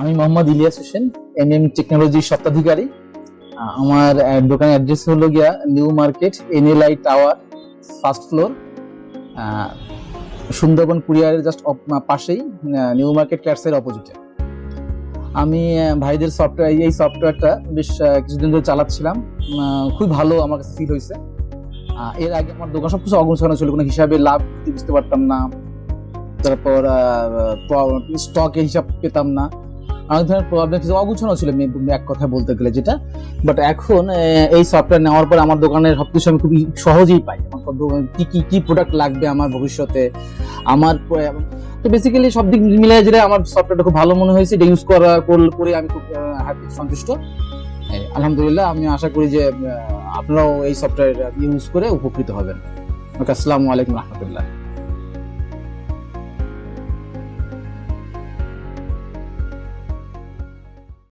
আমি Mohammad Ilias Hossain M M টেকনোলজির স্বত্বাধিকারী। আমার দোকানের অ্যাড্রেস হলো গিয়া new market NLI tower first floor Sundarban কুরিয়ারের জাস্ট পাশেই নিউ মার্কেট ক্যাটসের অপোজিটে। আমি ভাইদের সফটওয়্যার এই সফটওয়্যারটা বেশ কিছুদিন ধরে চালাচ্ছিলাম। খুব ভালো আমার কাছে ফিল হয়েছে। এর আগে আমার দোকান সবকিছু অগোছানো ছিল, কোনো হিসাবে লাভ বুঝতে পারতাম না। তারপর স্টকের হিসাব পেতাম না। অনেক ধরনের প্রবলেম ছিল অগুছানো ছিল এক কথা বলতে গেলে যেটা। বাট এখন এই সফটওয়্যার নেওয়ার পর আমার দোকানের সবকিছু আমি খুবই সহজেই পাই। আমার কি কি কি প্রোডাক্ট লাগবে আমার ভবিষ্যতে? আমার তো বেসিক্যালি সব দিক মিলে যেটা আমার সফটওয়্যারটা খুব ভালো মনে হয়েছে, এটা ইউজ করা, করে আমি খুব হ্যাপি সন্তুষ্ট। আলহামদুলিল্লাহ, আমি আশা করি যে আপনারাও এই সফটওয়্যার ইউজ করে উপকৃত হবেন। ওকে, আসসালামু আলাইকুম রহমতুল্লাহ।